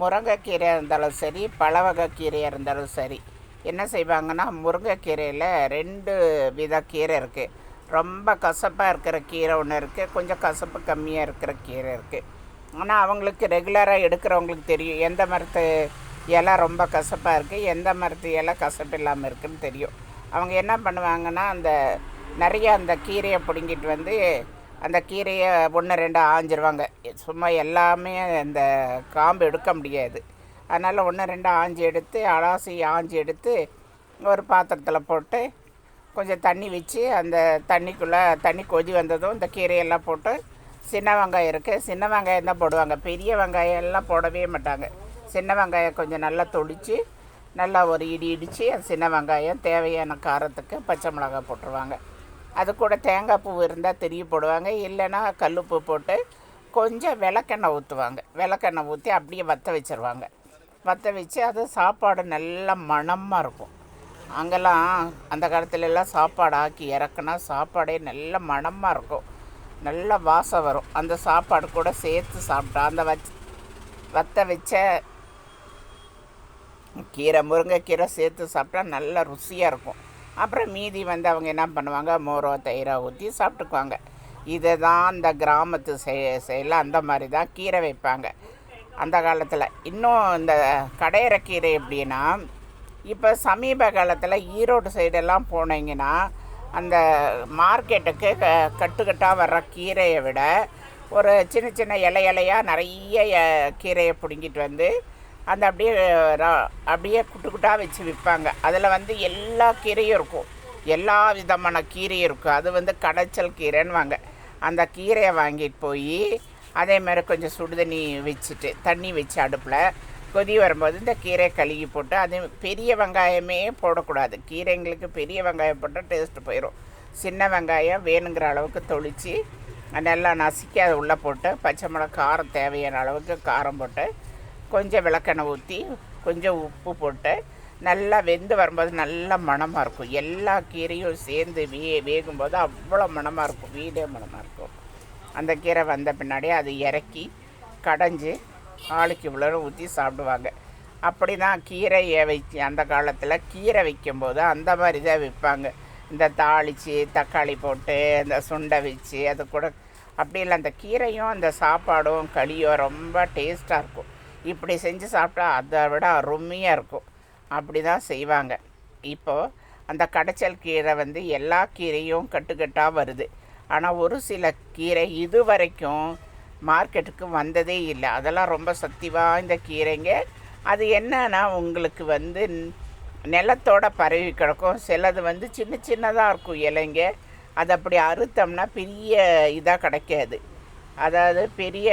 முருங்கைக்கீரை இருந்தாலும் சரி பல வகை கீரையாக இருந்தாலும் சரி என்ன செய்வாங்கன்னா முருங்கைக்கீரையில் ரெண்டு வித கீரை இருக்குது ரொம்ப கசப்பாக இருக்கிற கீரை ஒன்று இருக்குது கொஞ்சம் கசப்பு கம்மியாக இருக்கிற கீரை இருக்குது ஆனால் அவங்களுக்கு ரெகுலராக எடுக்கிறவங்களுக்கு தெரியும் எந்த மரத்து இலை ரொம்ப கசப்பாக இருக்குது எந்த மரத்து இலை கசப்பு இல்லாமல் இருக்குதுன்னு தெரியும். அவங்க என்ன பண்ணுவாங்கன்னா அந்த நிறைய அந்த கீரையை பிடுங்கிட்டு வந்து அந்த கீரையை ஒன்று ரெண்டு ஆஞ்சிருவாங்க. சும்மா எல்லாமே அந்த காம்பு எடுக்க முடியாது. அதனால் ஒன்று ரெண்டு ஆஞ்சி எடுத்து அலாசி ஆஞ்சி எடுத்து ஒரு பாத்திரத்தில் போட்டு கொஞ்சம் தண்ணி வச்சு அந்த தண்ணிக்குள்ளே தண்ணி கொதி வந்ததும் இந்த கீரையெல்லாம் போட்டு சின்ன வெங்காயம் இருக்குது சின்ன வெங்காயம் தான் போடுவாங்க. பெரிய வெங்காயம் எல்லாம் போடவே மாட்டாங்க. சின்ன வெங்காயம் கொஞ்சம் நல்லா தொளித்து நல்லா ஒரு இடி இடித்து அந்த சின்ன வெங்காயம் தேவையான காரத்துக்கு பச்சை மிளகாய் போட்டுருவாங்க. அது கூட தேங்காய் பூ இருந்தால் தெரிய போடுவாங்க இல்லைன்னா கல்லுப்பு போட்டு கொஞ்சம் விளக்கெண்ணெய் ஊற்றுவாங்க விளக்கெண்ணெய் ஊற்றி அப்படியே வற்ற வச்சிருவாங்க. வற்ற வச்சு அது சாப்பாடு நல்ல மணமாக இருக்கும். அங்கெல்லாம் அந்த காலத்துலலாம் சாப்பாடு ஆக்கி இறக்குனா சாப்பாடே நல்ல மணமாக இருக்கும். நல்ல வாசம் வரும். அந்த சாப்பாடு கூட சேர்த்து சாப்பிட்டா அந்த வச் வற்ற வச்ச கீரை முருங்கைக்கீரை சேர்த்து சாப்பிட்டா நல்ல ருசியாக இருக்கும். அப்புறம் மீதி வந்து அவங்க என்ன பண்ணுவாங்க? மோரோ தயிரோ ஊற்றி சாப்பிட்டுக்குவாங்க. இதை தான் அந்த கிராமத்து செய செயலில் அந்த மாதிரி தான் கீரை வைப்பாங்க. அந்த காலத்தில். இன்னும் இந்த கடையிற கீரை எப்படின்னா இப்போ சமீப காலத்தில் ஈரோடு சைடெல்லாம் போனீங்கன்னா அந்த மார்க்கெட்டுக்கு க கட்டுக்கட்டாக வர்ற கீரையை விட ஒரு சின்ன சின்ன இலை இலையாக நிறைய கீரையை பிடுங்கிட்டு வந்து அந்த அப்படியே அப்படியே குட்டு குட்டாக வச்சு விற்பாங்க. அதில் வந்து எல்லா கீரையும் இருக்கும். எல்லா விதமான கீரையும் இருக்கும். அது வந்து கடைச்சல் கீரைன்னுவாங்க. அந்த கீரையை வாங்கிட்டு போய் அதே மாதிரி கொஞ்சம் சுடுதண்ணி வச்சுட்டு தண்ணி வச்சு அடுப்பில் கொதி வரும்போது இந்த கீரை கழுகி போட்டு அது பெரிய வெங்காயமே போடக்கூடாது. கீரைங்களுக்கு பெரிய வெங்காயம் போட்டால் டேஸ்ட்டு போயிடும். சின்ன வெங்காயம் வேணுங்கிற அளவுக்கு தொளித்து நல்லா நசுக்கி அதை உள்ளே போட்டு பச்சை மிளகா காரம் தேவையான அளவுக்கு காரம் போட்டு கொஞ்சம் விளக்கெண்ணெய் ஊற்றி கொஞ்சம் உப்பு போட்டு நல்லா வெந்து வரும்போது நல்ல மணமாக இருக்கும். எல்லா கீரையும் சேர்ந்து வே வேகும்போது அவ்வளோ மணமாக இருக்கும். வீடே மணமாக இருக்கும். அந்த கீரை வந்த பின்னாடி அதை இறக்கி கடைஞ்சி ஆளுக்கு இவ்வளோ ஊற்றி சாப்பிடுவாங்க. அப்படி தான் கீரையை வச்சு அந்த காலத்தில் கீரை வைக்கும்போது அந்த மாதிரி தான் விற்பாங்க. இந்த தாளித்து தக்காளி போட்டு இந்த சுண்டை வச்சு அது கூட. அப்படி இல்லை அந்த கீரையும் அந்த சாப்பாடும் களியும் ரொம்ப டேஸ்ட்டாக இருக்கும். இப்படி செஞ்சு சாப்பிட்டா அதை விட அருமையாக இருக்கும். அப்படி தான் செய்வாங்க. இப்போது அந்த கடைச்சல் கீரை வந்து எல்லா கீரையும் கட்டுக்கட்டாக வருது. ஆனால் ஒரு சில கீரை இது வரைக்கும் மார்க்கெட்டுக்கு வந்ததே இல்லை. அதெல்லாம் ரொம்ப சக்தி வாய்ந்த கீரைங்க. அது என்னன்னா உங்களுக்கு வந்து நிலத்தோட பரவி கிடக்கும். சிலது வந்து சின்ன சின்னதாக இருக்கும் இலைங்க. அது அப்படி அறுத்தோம்னா பெரிய இதாக கிடைக்காது. அதாவது பெரிய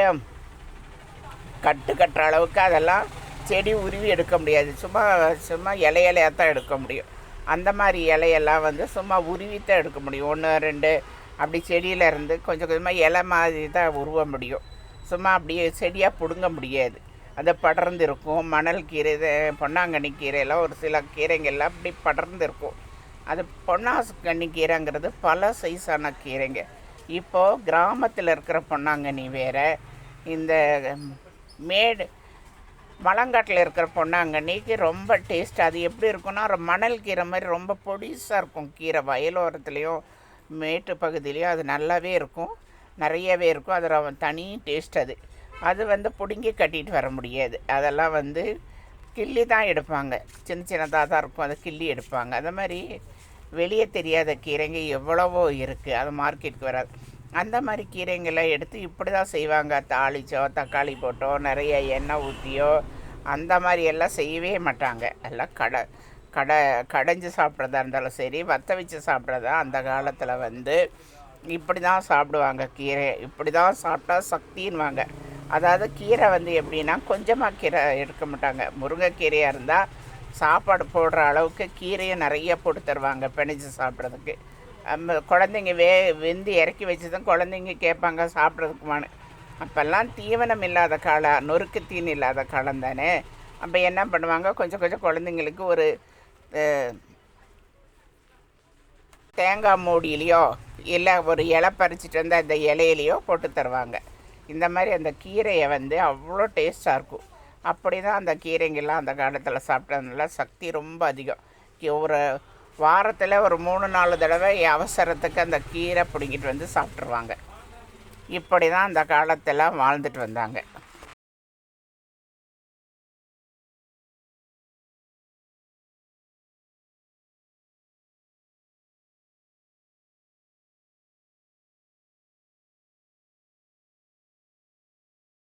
கட்டு கட்டுற அளவுக்கு அதெல்லாம் செடி உருவி எடுக்க முடியாது. சும்மா சும்மா இலை இலையாக தான் எடுக்க முடியும். அந்த மாதிரி இலையெல்லாம் வந்து சும்மா உருவி தான் எடுக்க முடியும். ஒன்று ரெண்டு அப்படி செடியிலேருந்து கொஞ்சம் கொஞ்சமாக இலை மாதிரி தான் உருவ முடியும். சும்மா அப்படியே செடியாக பிடுங்க முடியாது. அந்த படர்ந்து இருக்கும் மணல் கீரை பொன்னாங்கண்ணி கீரையெல்லாம் ஒரு சில கீரைங்கள்லாம் அப்படி படர்ந்து இருக்கும் அது பொன்னாங்கண்ணி கீரைங்கிறது பல சைஸான கீரைங்க. இப்போது கிராமத்தில் இருக்கிற பொன்னாங்கண்ணி வேறு இந்த மேடு மலங்காட்டில் இருக்கிற பொன்னாங்கண்ணிக்கு ரொம்ப டேஸ்ட் அது எப்படி இருக்கும்னா ஒரு மணல் கீரை மாதிரி ரொம்ப பொடிசாக இருக்கும் கீரை வயலோரத்துலேயோ மேட்டு பகுதியிலையோ அது நல்லாவே இருக்கும். நிறையவே இருக்கும். அதில் தனி டேஸ்ட் அது. அது வந்து பிடுங்கி கட்டிட்டு வர முடியாது. அதெல்லாம் வந்து கிள்ளி தான் எடுப்பாங்க. சின்ன சின்னதாக தான் இருக்கும். அதை கிள்ளி எடுப்பாங்க. அந்த மாதிரி வெளியே தெரியாத கீரைங்க எவ்வளவோ இருக்குது அது மார்க்கெட்டுக்கு வராது. அந்த மாதிரி கீரைங்களை எடுத்து இப்படி தான் செய்வாங்க. தாளிச்சோ தக்காளி போட்டோ நிறைய எண்ணெய் ஊற்றியோ அந்த மாதிரி எல்லாம் செய்யவே மாட்டாங்க. எல்லாம் கடை கடை கடைஞ்சி சாப்பிட்றதா இருந்தாலும் சரி வத்த வச்சு சாப்பிட்றதா அந்த காலத்தில் வந்து இப்படி தான் சாப்பிடுவாங்க கீரை. இப்படி தான் சாப்பிட்டா சக்தின்வாங்க அதாவது கீரை வந்து எப்படின்னா கொஞ்சமாக கீரை எடுக்க மாட்டாங்க. முருங்கைக்கீரையாக இருந்தால் சாப்பாடு போடுற அளவுக்கு கீரையை நிறைய போட்டு தருவாங்க பிணைஞ்சு சாப்பிட்றதுக்கு. குழந்தைங்க வே வெந்து இறக்கி வச்சு தான் குழந்தைங்க கேட்பாங்க சாப்பிட்றதுக்குமானு அப்போல்லாம் தீவனம் இல்லாத காலம் நொறுக்கு தீன் இல்லாத காலம் தானே. அப்போ என்ன பண்ணுவாங்க? கொஞ்சம் கொஞ்சம் குழந்தைங்களுக்கு ஒரு தேங்காய் மூடியிலையோ இல்லை ஒரு இலை பறிச்சிட்டு வந்து அந்த இலையிலையோ போட்டு தருவாங்க. இந்த மாதிரி அந்த கீரையை வந்து அவ்வளோ டேஸ்ட்டாக இருக்கும். அப்படி தான் அந்த கீரைங்கெல்லாம் அந்த காலத்தில் சாப்பிட்டதுனால சக்தி ரொம்ப அதிகம். ஒரு வாரத்தில் ஒரு மூணு நாலு தடவை அவசரத்துக்கு அந்த கீரை பிடுங்கிட்டு வந்து சாப்பிட்ருவாங்க இப்படி தான் அந்த காலத்தெல்லாம் வாழ்ந்துட்டு வந்தாங்க.